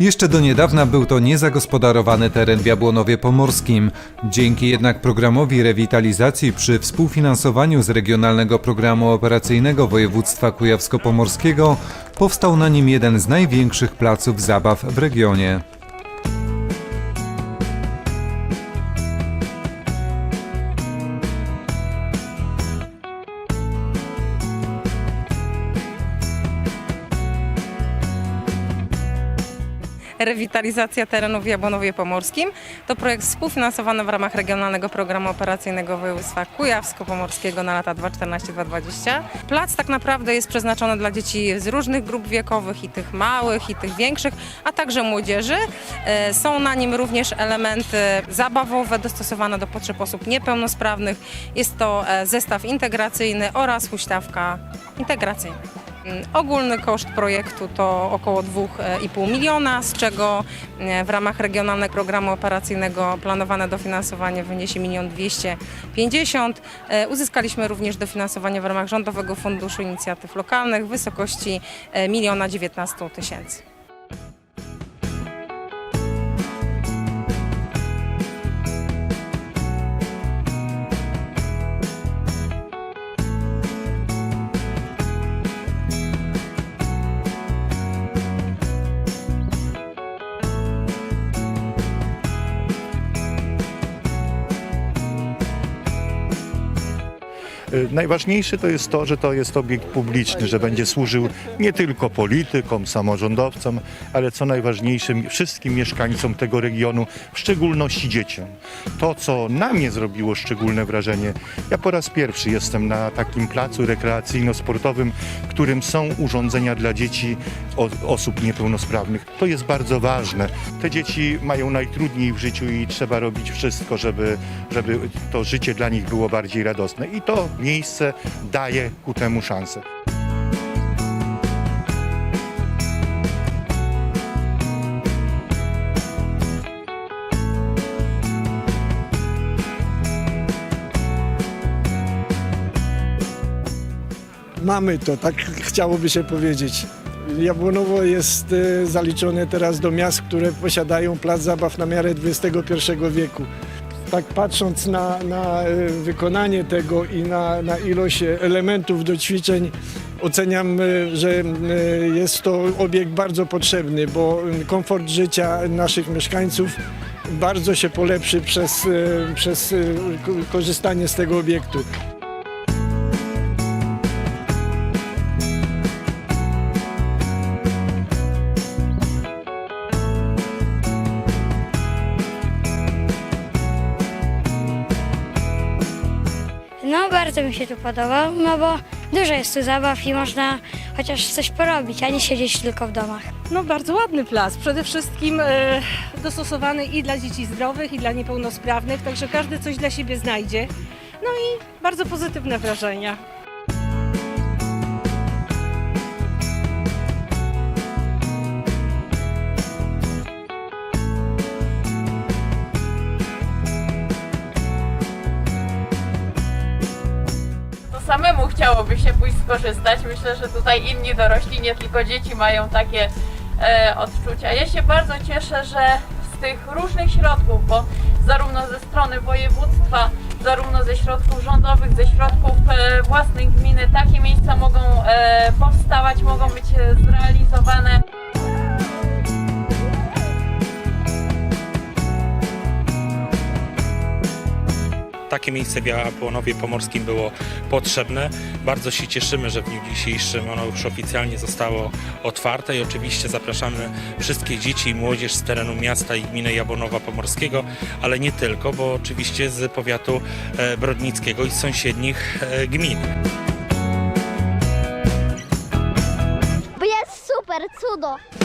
Jeszcze do niedawna był to niezagospodarowany teren w Jabłonowie Pomorskim. Dzięki jednak programowi rewitalizacji przy współfinansowaniu z Regionalnego Programu Operacyjnego Województwa Kujawsko-Pomorskiego powstał na nim jeden z największych placów zabaw w regionie. Rewitalizacja terenów w Jabłonowie Pomorskim to projekt współfinansowany w ramach Regionalnego Programu Operacyjnego Województwa Kujawsko-Pomorskiego na lata 2014-2020. Plac tak naprawdę jest przeznaczony dla dzieci z różnych grup wiekowych, i tych małych, i tych większych, a także młodzieży. E, Są na nim również elementy zabawowe dostosowane do potrzeb osób niepełnosprawnych. Jest to e, zestaw integracyjny oraz huśtawka integracyjna. Mm, ogólny koszt projektu to około 2,5 e, miliona, z czego e, w ramach regionalnego programu operacyjnego planowane dofinansowanie wyniesie 1 250 000. Uzyskaliśmy również dofinansowanie w ramach Rządowego Funduszu Inicjatyw Lokalnych w wysokości 1 019 000. Najważniejsze to jest to, że to jest obiekt publiczny, że będzie służył nie tylko politykom, samorządowcom, ale co najważniejsze wszystkim mieszkańcom tego regionu, w szczególności dzieciom. To, co na mnie zrobiło szczególne wrażenie, ja po raz pierwszy jestem na takim placu rekreacyjno-sportowym, w którym są urządzenia dla dzieci osób niepełnosprawnych. To jest bardzo ważne. Te dzieci mają najtrudniej w życiu i trzeba robić wszystko, żeby, żeby to życie dla nich było bardziej radosne. I to miejsce daje ku temu szansę. Mamy to, tak chciałoby się powiedzieć. Jabłonowo jest e, zaliczone teraz do miast, które posiadają plac zabaw na miarę XXI wieku. Tak patrząc na, na e, wykonanie tego i na, na ilość elementów do ćwiczeń, oceniam, e, że e, jest to obiekt bardzo potrzebny, bo komfort życia naszych mieszkańców bardzo się polepszy przez, e, przez e, ko- korzystanie z tego obiektu. No bardzo mi się tu podoba, no bo dużo jest tu zabaw i można chociaż coś porobić, a nie siedzieć tylko w domach. No bardzo ładny plac. Przede wszystkim e, dostosowany i dla dzieci zdrowych, i dla niepełnosprawnych, także każdy coś dla siebie znajdzie. No i bardzo pozytywne wrażenia. Samemu chciałoby się pójść skorzystać. Myślę, że tutaj inni dorośli, nie tylko dzieci mają takie e, odczucia. Ja się bardzo cieszę, że z tych różnych środków, bo zarówno ze strony województwa, zarówno ze środków rządowych, ze środków e, własnych gminy, takie miejsca mogą e, powstawać, mogą być e, zrealizowane. Takie miejsce w Jabłonowie Pomorskim było potrzebne. Bardzo się cieszymy, że w dniu dzisiejszym ono już oficjalnie zostało otwarte i oczywiście zapraszamy wszystkie dzieci i młodzież z terenu miasta i gminy Jabłonowa Pomorskiego, ale nie tylko, bo oczywiście z powiatu e, brodnickiego i sąsiednich e, gmin. Jest super, cudo.